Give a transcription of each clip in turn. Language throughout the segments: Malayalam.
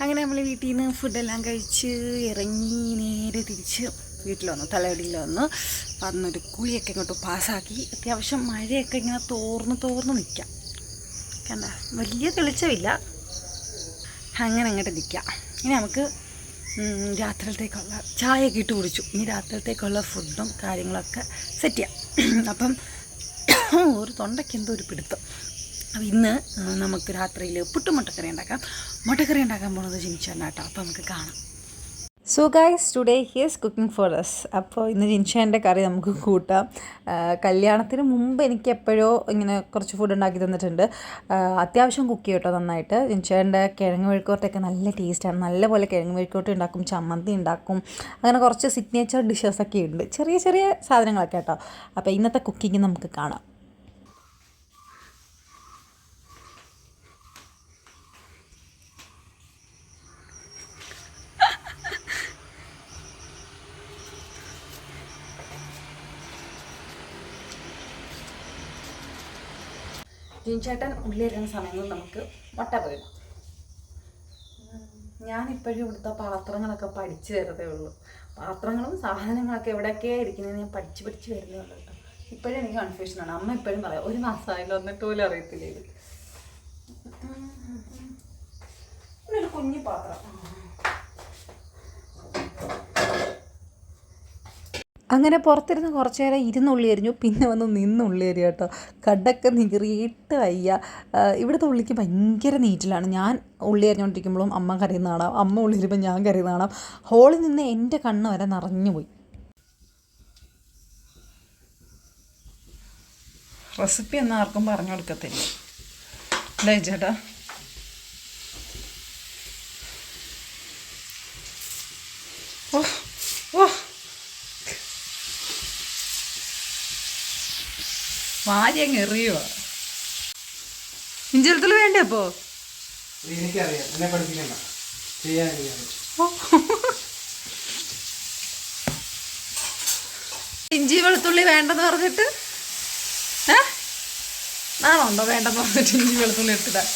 അങ്ങനെ നമ്മൾ വീട്ടിൽ നിന്ന് ഫുഡെല്ലാം കഴിച്ച് ഇറങ്ങി നേരെ തിരിച്ച് വീട്ടിൽ വന്നു തലവടിയിൽ വന്നു. വന്നൊരു കുഴിയൊക്കെ ഇങ്ങോട്ട് പാസ്സാക്കി അത്യാവശ്യം മഴയൊക്കെ ഇങ്ങനെ തോർന്ന് തോർന്ന് നിൽക്കാം കണ്ട? വലിയ തെളിച്ചമില്ല. അങ്ങനെ അങ്ങോട്ട് നിൽക്കാം ഇനി നമുക്ക് രാത്രിയിലത്തേക്കുള്ള ചായയൊക്കെ ഇട്ട് കുടിച്ചു. ഇനി രാത്രിയിലത്തേക്കുള്ള ഫുഡും കാര്യങ്ങളൊക്കെ സെറ്റ് ചെയ്യാം. അപ്പം ഒരു തൊണ്ടയ്ക്ക് എന്തോ ഒരു പിടുത്തം. അപ്പം ഇന്ന് നമുക്ക് രാത്രിയിൽ പുട്ടും മുട്ടക്കറി ഉണ്ടാക്കാം. മുട്ടക്കറി ഉണ്ടാക്കാൻ പോകുന്നത് ജിനിച്ചാണ് കേട്ടോ. അപ്പോൾ നമുക്ക് കാണാം. So guys today here's cooking for us. അപ്പോൾ ഇന്ന് ജിൻഷാന്റെ കറി നമുക്ക് കൂട്ടാം. കല്യാണത്തിന് മുമ്പ് എനിക്ക് എപ്പോഴോ ഇങ്ങനെ കുറച്ച് ഫുഡ് ഉണ്ടാക്കി തന്നിട്ടുണ്ട്. അത്യാവശ്യം കുക്ക് ചെയ്യും നന്നായിട്ട്. ജിൻഷാന്റെ കിഴങ്ങ് മെഴുക്കോട്ടൊക്കെ നല്ല ടേസ്റ്റാണ് നല്ലപോലെ കിഴങ്ങ് മെഴുക്കോട്ട് ഉണ്ടാക്കും ചമ്മന്തി ഉണ്ടാക്കും. അങ്ങനെ കുറച്ച് സിഗ്നേച്ചർ ഡിഷസൊക്കെ ഉണ്ട്. ചെറിയ ചെറിയ സാധനങ്ങളൊക്കെ കേട്ടോ. അപ്പോൾ ഇന്നത്തെ കുക്കിംഗ് നമുക്ക് കാണാം. ജിൻചേട്ടൻ ഉള്ളിലിരുന്ന സമയങ്ങളിൽ നമുക്ക് മുട്ട പോയിടാം ഞാനിപ്പോഴും ഇവിടുത്തെ പാത്രങ്ങളൊക്കെ പഠിച്ചു തരതേ ഉള്ളൂ. പാത്രങ്ങളും സാധനങ്ങളൊക്കെ എവിടെയൊക്കെയാണ് ഇരിക്കുന്നത് ഞാൻ പഠിച്ച് പഠിച്ച് വരുന്നേ ഉള്ളൂ. കേട്ടോ ഇപ്പോഴും എനിക്ക് കൺഫ്യൂഷനാണ് അമ്മ ഇപ്പോഴും പറയാം ഒരു മാസമായാലും വന്നിട്ട് പോലും അറിയത്തില്ല ഇത്? ഒരു കുഞ്ഞു പാത്രം. അങ്ങനെ പുറത്തിരുന്ന് കുറച്ച് നേരം ഇരുന്നുള്ളി എരിഞ്ഞു പിന്നെ വന്ന് നിന്നുള്ളി എരിയ കേട്ടോ. കടൊക്കെ നികറിയിട്ട് വയ്യ. ഇവിടുത്തെ ഉള്ളിക്ക് ഭയങ്കര നീറ്റിലാണ്. ഞാൻ ഉള്ളി എറിഞ്ഞുകൊണ്ടിരിക്കുമ്പോഴും അമ്മ കരയുന്ന കാണാം. അമ്മ ഉള്ളി ഞാൻ കരയുന്ന കാണാം. ഹോളിൽ നിന്ന് എന്റെ കണ്ണ് വരെ നിറഞ്ഞു പോയി. റെസിപ്പി ഒന്നും ആർക്കും പറഞ്ഞു കൊടുക്കത്തില്ല. ചേട്ടാ? വാരി അങ്ങ് എറിയുക ഇഞ്ചിലത്തിൽ വേണ്ടേ അപ്പോ? എനിക്കറിയാം. എന്നെ പഠിപ്പിക്കണ്ട. ചെയ്യാൻ ഇഞ്ചി വെളുത്തുള്ളി വേണ്ടെന്ന് പറഞ്ഞിട്ട്? ഏ? നാണുണ്ടോ വേണ്ടെന്ന് പറഞ്ഞിട്ട് ഇഞ്ചി വെളുത്തുള്ളി എനിക്കറിയാം.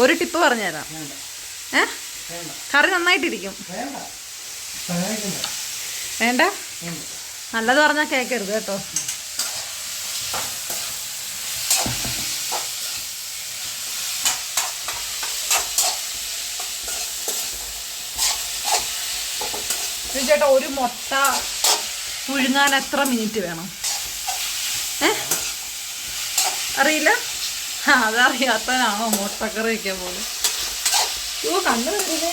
ഒരു ടിപ്പ് പറഞ്ഞുതരാം. ഏ? വേണ്ട. കറി നന്നായിട്ടിരിക്കും. വേണ്ട? നല്ലത് പറഞ്ഞാൽ കേൾക്കരുത് കേട്ടോ. ചേട്ടാ ഒരു മുട്ട പുഴുങ്ങാൻ എത്ര മിനിറ്റ് വേണം? ഏ? അറിയില്ല? അതറിയാത്തനാണോ അതറിയാത്തവനാണോ മുട്ടക്കറി വയ്ക്കാൻ പോലും ഓ കണ്ടു വരുന്നേ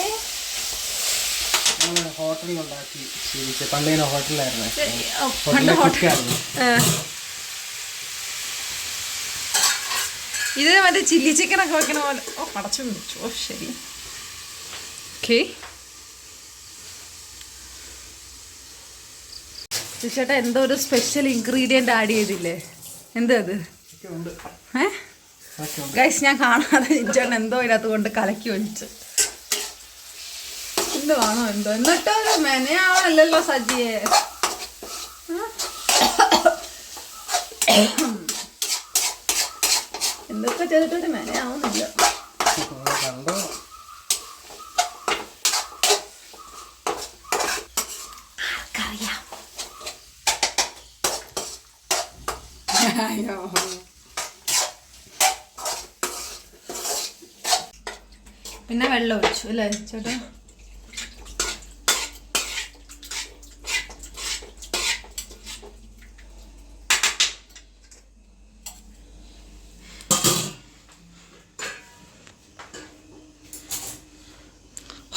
നമ്മൾ ഹോട്ടലിൽ ഉണ്ടാക്കി ശീലിച്ച. പണ്ട് ഞാൻ ഹോട്ടലിലായിരുന്നു. ഓ, ഹോട്ടലിലെ കുക്കായിരുന്നു. ഇത് മറ്റേ ചില്ലി ചിക്കൻ ഒക്കെ വെക്കണ പോലെ. ഓ അടച്ചു വെച്ചു ഓ ശരി. ഓക്കെ. ചേട്ടാ എന്തോ ഒരു സ്പെഷ്യൽ ഇൻഗ്രീഡിയന്റ് ആഡ് ചെയ്തില്ലേ? എന്താ അത്? ഏ? ഗൈസ് ഞാൻ കാണാതെ ചേട്ടൻ എന്തോ ഇതിനകത്ത് കൊണ്ട് കലക്കി ഒഴിച്ച്. എന്തുവാണോ എന്തോ. എന്നിട്ടൊരു മെനയാണല്ലോ സജിയെ. എന്തൊക്കെ ചെയ്തിട്ടൊരു മെനയാവുന്നില്ല. അയ്യോ. പിന്നെ വെള്ളം ഒഴിച്ചു അല്ലേ ചേട്ടാ?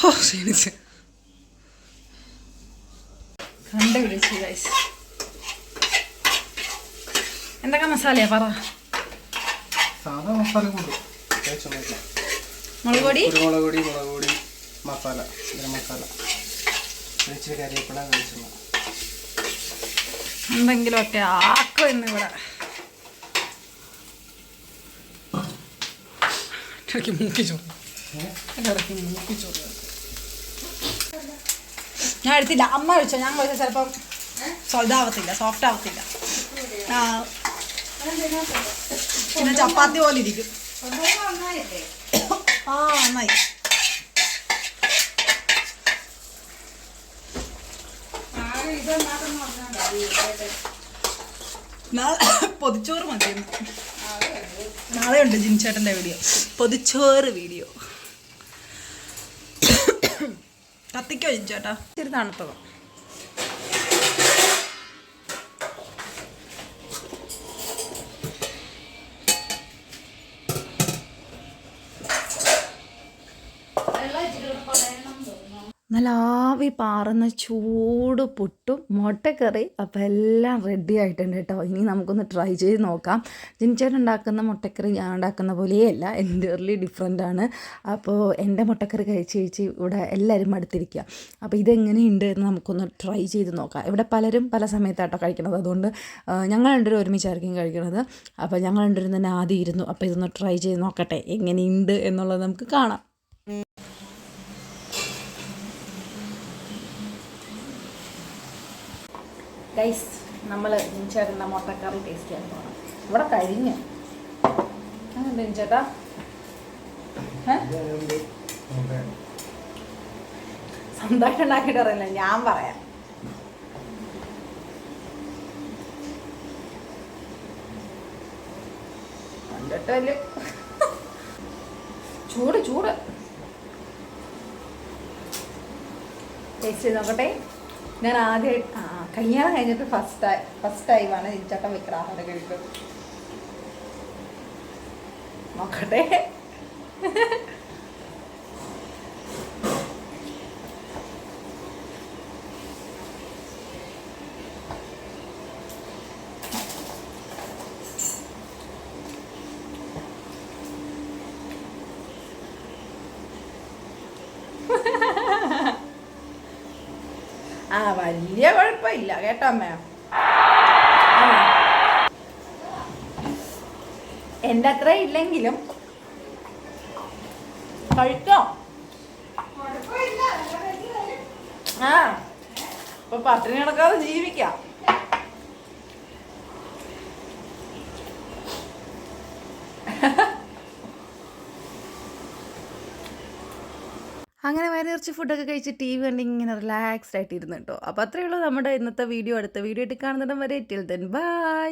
ഓ ക്ഷീണിച്ച്. കണ്ടുപിടിച്ചു ഗൈസ് എന്തൊക്കെ മസാലയാ പറ? സാധാ മസാല മുളക് പൊടി? മുളക് പൊടി മസാല ഗരം മസാല. ഇച്ചിരി കരിവേപ്പില വെളിച്ചെണ്ണ. എന്തെങ്കിലുമൊക്കെ ആക്കും ഇന്ന് ഇവിടെ ഇടയ്ക്ക് മൂക്കി ചോറ് ഇടയ്ക്ക് മൂക്കി ചോറ് ഞാൻ എടുത്തില്ല അമ്മ കഴിച്ചോ ഞാൻ കഴിച്ചാൽ ചിലപ്പം സ്വതാവത്തില്ല സോഫ്റ്റ് ആവത്തില്ല. ആ. പിന്നെ ചപ്പാത്തി പോലെ ഇരിക്കും. ആ നന്നായി. പൊതിച്ചോറ് മതിയെന്ന്. നാളെ ഉണ്ട് ജിൻചേട്ടന്റെ വീഡിയോ. പൊതിച്ചോറ് വീഡിയോ. കത്തിക്കോ ജിൻചേട്ടാ ഇച്ചിരി തണുത്തത്. നല്ല ആവി പാറുന്ന ചൂട് പുട്ടും മുട്ടക്കറി. അപ്പോൾ എല്ലാം റെഡി ആയിട്ടുണ്ട് കേട്ടോ. ഇനി നമുക്കൊന്ന് ട്രൈ ചെയ്ത് നോക്കാം. ജിൻചേട്ടൻ ഉണ്ടാക്കുന്ന മുട്ടക്കറി ഞാൻ ഉണ്ടാക്കുന്ന പോലെയല്ല എന്റർലി ഡിഫറെന്റ് ആണ്. അപ്പോൾ എന്റെ മുട്ടക്കറി കഴിച്ച് കഴിച്ച് ഇവിടെ എല്ലാവരും മടുത്തിരിക്കുക അപ്പോൾ ഇതെങ്ങനെയുണ്ട് എന്ന് നമുക്കൊന്ന് ട്രൈ ചെയ്ത് നോക്കാം. ഇവിടെ പലരും പല സമയത്താട്ടോ കഴിക്കണത്. അതുകൊണ്ട് ഞങ്ങൾ രണ്ടുപേരും ഒരുമിച്ചായിരിക്കും കഴിക്കണത്. അപ്പോൾ ഞങ്ങൾ രണ്ടുപേരും തന്നെ ആദ്യം ഇരുന്നു. അപ്പോൾ ഇതൊന്ന് ട്രൈ ചെയ്ത് നോക്കട്ടെ. എങ്ങനെയുണ്ട് എന്നുള്ളത് നമുക്ക് കാണാം. ഗൈസ് നമ്മൾ ചേട്ടന്റെ മുട്ടക്കറി ടേസ്റ്റ് ചെയ്യാൻ പോകണം ഇവിടെ കഴിഞ്ഞു ചേട്ടാ സ്വന്തമായിട്ട് ഉണ്ടാക്കിയിട്ട് അറിയില്ല ഞാൻ പറയാം. കണ്ടിട്ട് ചൂട് ചൂട്. ടേസ്റ്റ് ചെയ്ത് നോക്കട്ടെ. ഞാൻ ആദ്യമായിട്ട് ആ കല്യാണം കഴിഞ്ഞിട്ട് ഫസ്റ്റ് ടൈം ഫസ്റ്റ് ടൈമാണ് ചിച്ചട്ടൻ വെക്കുന്ന ആഹാരം കഴിക്കുന്നത് നോക്കട്ടെ ആ വലിയ കുഴപ്പമില്ല. കേട്ടോ അമ്മ? എന്റെ അത്ര ഇല്ലെങ്കിലും കഴിക്കോ ആ. ഇപ്പൊ പട്ടിണി കിടക്കാതെ ജീവിക്കാം. അങ്ങനെ വയറ് നിറച്ച് ഫുഡൊക്കെ കഴിച്ച് ടി വി കണ്ട് ഇങ്ങനെ റിലാക്സ്ഡ് ആയിട്ട് ഇരുന്നു കേട്ടോ. അപ്പോൾ അത്രയേ ഉള്ളൂ നമ്മുടെ ഇന്നത്തെ വീഡിയോ. അടുത്ത വീഡിയോ ആയിട്ട് കാണുന്നിടം വരെ. Till then bye